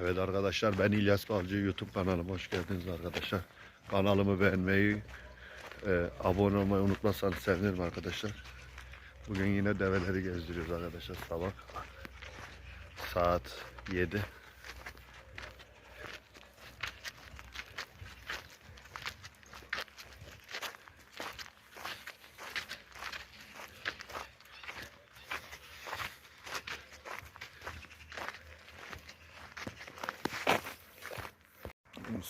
Evet arkadaşlar ben İlyas Balcı YouTube kanalıma hoş geldiniz arkadaşlar. Kanalımı beğenmeyi, e, abone olmayı unutmazsanız sevinirim arkadaşlar. Bugün yine develeri gezdiriyoruz arkadaşlar sabah. Saat 7.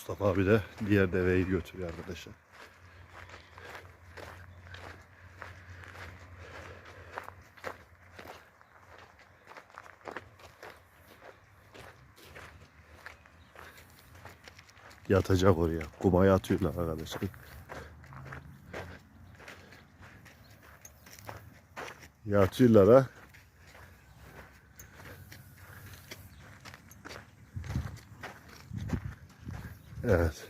Mustafa abi de diğer deveyi götürüyor arkadaşlar. Yatacak oraya. Kumaya atıyorlar arkadaşlar. Yatıyorlar ha. Evet.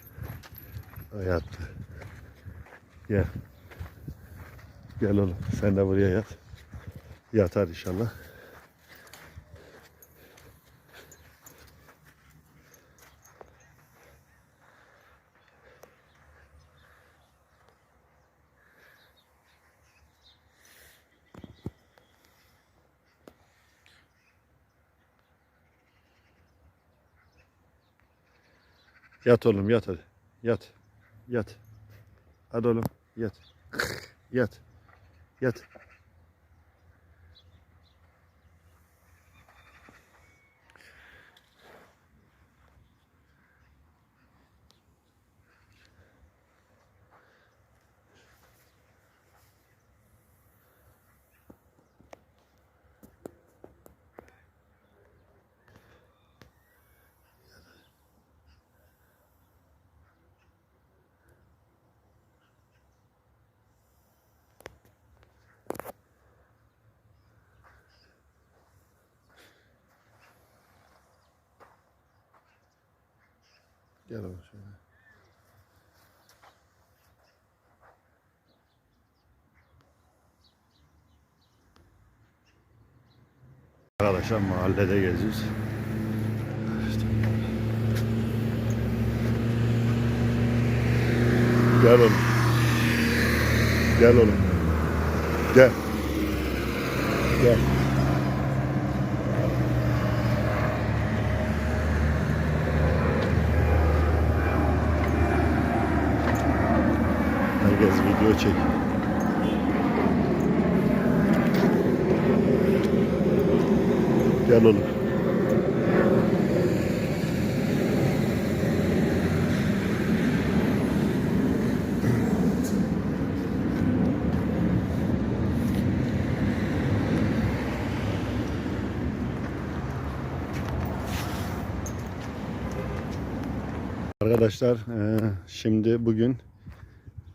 O yattı. Gel. Gel oğlum. Sen de buraya yat. Yatar inşallah. Yat oğlum yat hadi. Yat. Yat. Hadi oğlum yat. Yat. Yat. Gel oğlum şöyle. Arkadaşlar mahallede geziyoruz. İşte. Gel oğlum. Gel oğlum. Gel. Gel. Video çek. Gel. Arkadaşlar eee, şimdi bugün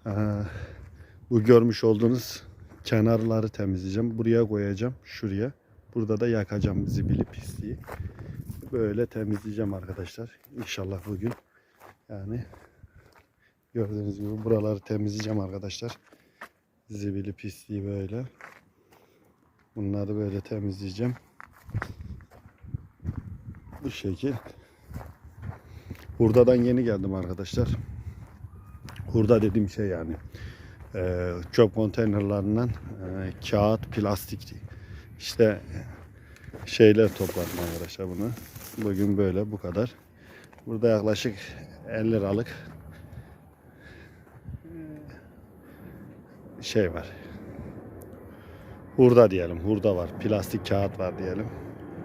eee, bu görmüş olduğunuz kenarları temizleyeceğim. Buraya koyacağım. Şuraya. Burada da yakacağım zibili pisliği. Böyle temizleyeceğim arkadaşlar. İnşallah bugün. Yani gördüğünüz gibi buraları temizleyeceğim arkadaşlar. Zibili pisliği böyle. Bunları böyle temizleyeceğim. Bu şekil. Hurda'dan yeni geldim arkadaşlar. Hurda dediğim şey yani e, çöp konteynerlarından e, kağıt, plastik işte şeyler topladım arkadaşlar bunu. Bugün böyle bu kadar. Burada yaklaşık 50 liralık şey var. Hurda diyelim. Hurda var. Plastik kağıt var diyelim.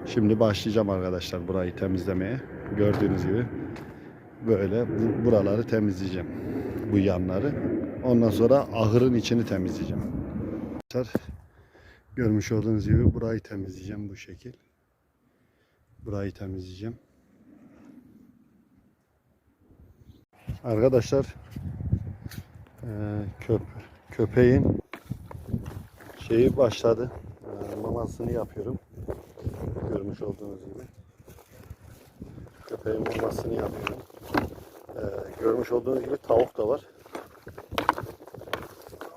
Şimdi başlayacağım arkadaşlar burayı temizlemeye. Gördüğünüz gibi böyle bu- buraları temizleyeceğim. Bu yanları. Ondan sonra ahırın içini temizleyeceğim. Görmüş olduğunuz gibi burayı temizleyeceğim bu şekil. Burayı temizleyeceğim. Arkadaşlar eee, köp köpeğin şeyi başladı. Eee, mamasını yapıyorum. Görmüş olduğunuz gibi. Köpeğin mamasını yapıyorum. Eee, görmüş olduğunuz gibi tavuk da var.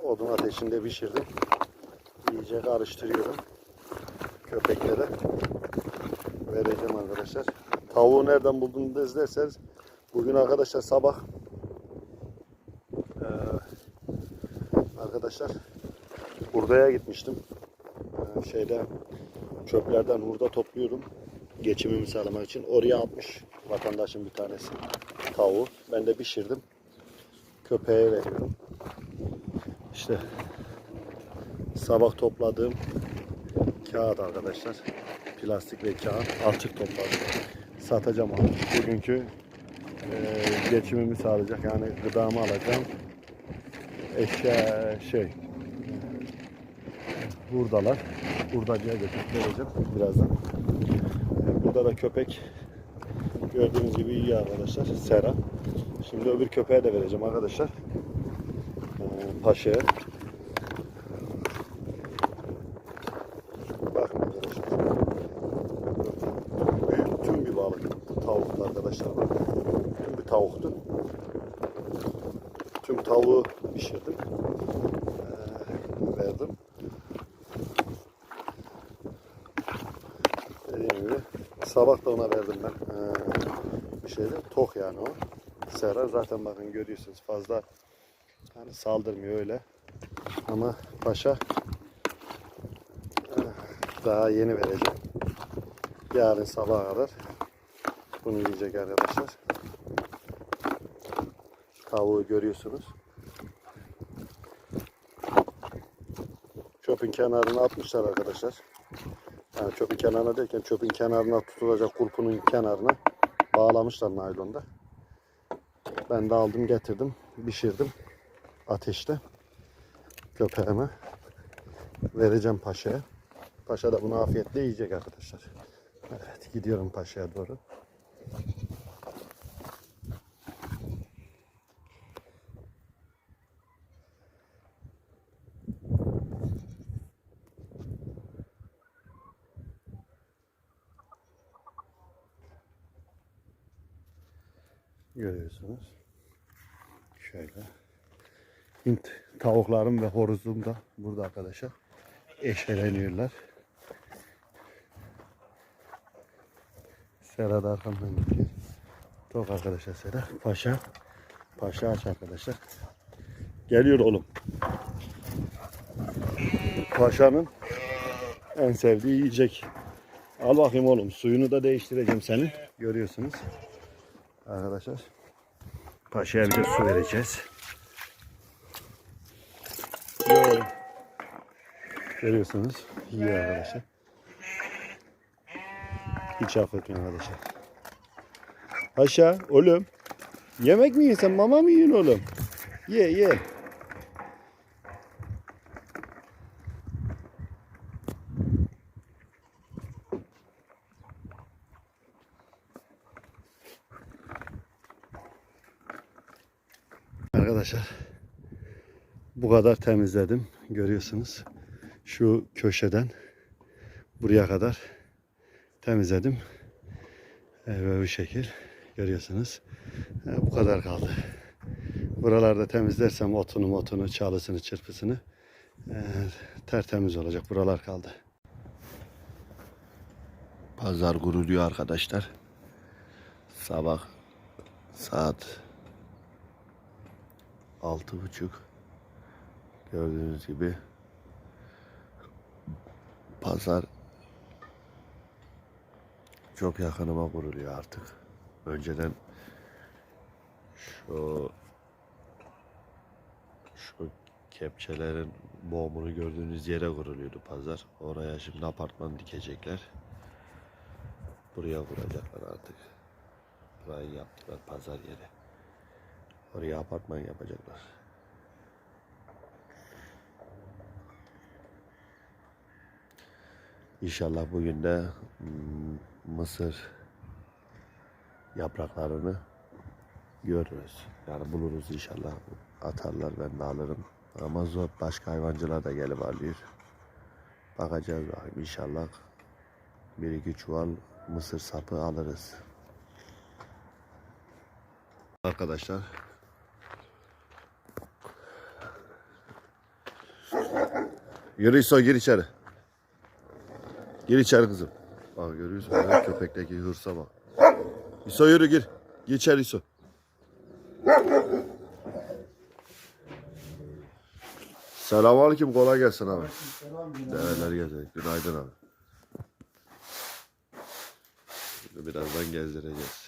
Odun ateşinde pişirdim. İyice karıştırıyorum. Köpeklere vereceğim arkadaşlar. tavuğu nereden bulduğunu izlerseniz bugün arkadaşlar sabah arkadaşlar hurdaya gitmiştim. Şeyde çöplerden hurda topluyorum. Geçimimi sağlamak için. Oraya atmış vatandaşın bir tanesi tavuğu. Ben de pişirdim. Köpeğe veriyorum. İşte sabah topladığım kağıt arkadaşlar. Plastik ve kağıt açık topladım. Satacağım artık. Bugünkü eee, geçimimi sağlayacak yani gıdamı alacağım. Eşya şey buradalar. Hurdacıya götürüp vereceğim birazdan. Ee, Burada da köpek gördüğünüz gibi iyi arkadaşlar. Sera. Şimdi öbür köpeğe de vereceğim arkadaşlar. Paşa'ya. Bakın arkadaşlar. Tüm bir balık. Tavuktu arkadaşlar. Tüm bir tavuktu. Tüm tavuğu pişirdim. Ee, verdim. Dediğim gibi sabah da ona verdim ben ee, bir şeyde tok yani o. Sera zaten bakın görüyorsunuz fazla hani saldırmıyor öyle. Ama paşa ee, daha yeni vereceğim. Yarın sabaha kadar bunu yiyecek arkadaşlar. Tavuğu görüyorsunuz. Çöpün kenarına atmışlar arkadaşlar. Yani çöpün kenarına derken çöpün kenarına tutulacak kurpunun kenarına bağlamışlar naylonda. Ben de aldım getirdim pişirdim ateşte köpeğime vereceğim paşaya. Paşa da bunu afiyetle yiyecek arkadaşlar. Evet gidiyorum paşaya doğru. Görüyorsunuz. Şöyle. Hint tavuklarım ve horozum da burada arkadaşlar. Eşeleniyorlar. Sera da arkamdan gidiyor. Tok arkadaşlar Sera. Paşa. Paşa aç arkadaşlar. Geliyor oğlum. Paşanın en sevdiği yiyecek. Al bakayım oğlum. Suyunu da değiştireceğim senin. Görüyorsunuz. Arkadaşlar. Paşa'ya bir su vereceğiz. Görüyorsunuz. Yiyor arkadaşlar. Hiç affetmiyor arkadaşlar. Paşa oğlum. Yemek mi yiyorsun? Mama mı yiyorsun oğlum? Ye ye. Arkadaşlar bu kadar temizledim. Görüyorsunuz. Şu köşeden buraya kadar temizledim. Ee, Ve bu şekil görüyorsunuz. Ee, Bu kadar kaldı. Buralarda temizlersem otunu, motunu, çalısını, çırpısını ee, tertemiz olacak. Buralar kaldı. Pazar guruluyor arkadaşlar. Sabah saat altı buçuk gördüğünüz gibi pazar çok yakınıma kuruluyor artık. Önceden şu şu kepçelerin boğumunu gördüğünüz yere kuruluyordu pazar. Oraya şimdi apartman dikecekler. Buraya kuracaklar artık. Burayı yaptılar pazar yeri. Oraya apartman yapacaklar. İnşallah bugün de mm, mısır yapraklarını görürüz. Yani buluruz inşallah. Atarlar ben de alırım. Ama zor başka hayvancılar da gelip alıyor. Bakacağız bakayım inşallah. Bir iki çuval mısır sapı alırız. Arkadaşlar Yürü İso gir içeri. Gir içeri kızım. Bak görüyorsun ya, köpekteki hırsa bak. İso yürü gir. Gir içeri İso. Selamünaleyküm kolay gelsin abi. Değerler gezelim. Günaydın abi. Birazdan gezdireceğiz.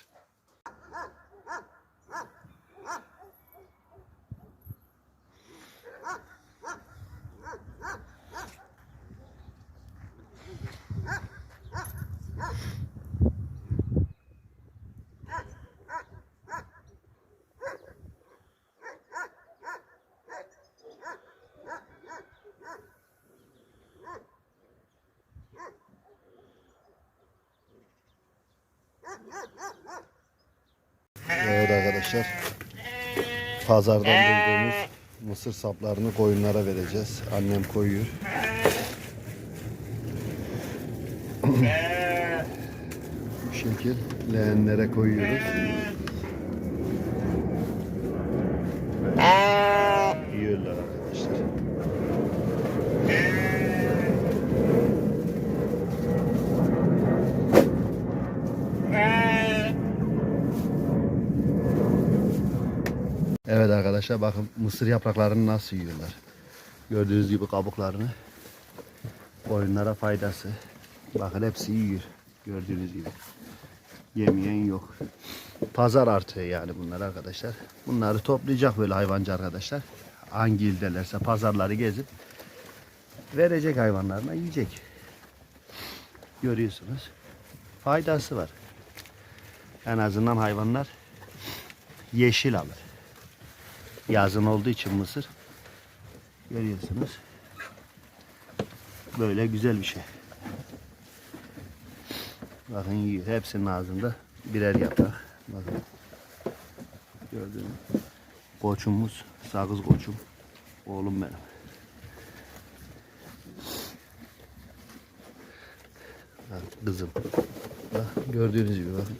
Arkadaşlar. Pazardan bulduğumuz mısır saplarını koyunlara vereceğiz. Annem koyuyor. Bu şekil leğenlere koyuyoruz. Yiyorlar arkadaşlar. Evet arkadaşlar bakın mısır yapraklarını nasıl yiyorlar. Gördüğünüz gibi kabuklarını. Koyunlara faydası. Bakın hepsi yiyor. Gördüğünüz gibi. Yemeyen yok. Pazar artığı yani bunlar arkadaşlar. Bunları toplayacak böyle hayvancı arkadaşlar. Hangi ildelerse pazarları gezip verecek hayvanlarına yiyecek. Görüyorsunuz. Faydası var. En azından hayvanlar yeşil alır yazın olduğu için mısır. Görüyorsunuz. Böyle güzel bir şey. Bakın yiyor. Hepsinin ağzında birer yaprak bakın. Gördünüz mü? koçumuz sakız koçum. Oğlum benim. Bak, kızım. Bak, gördüğünüz gibi bakın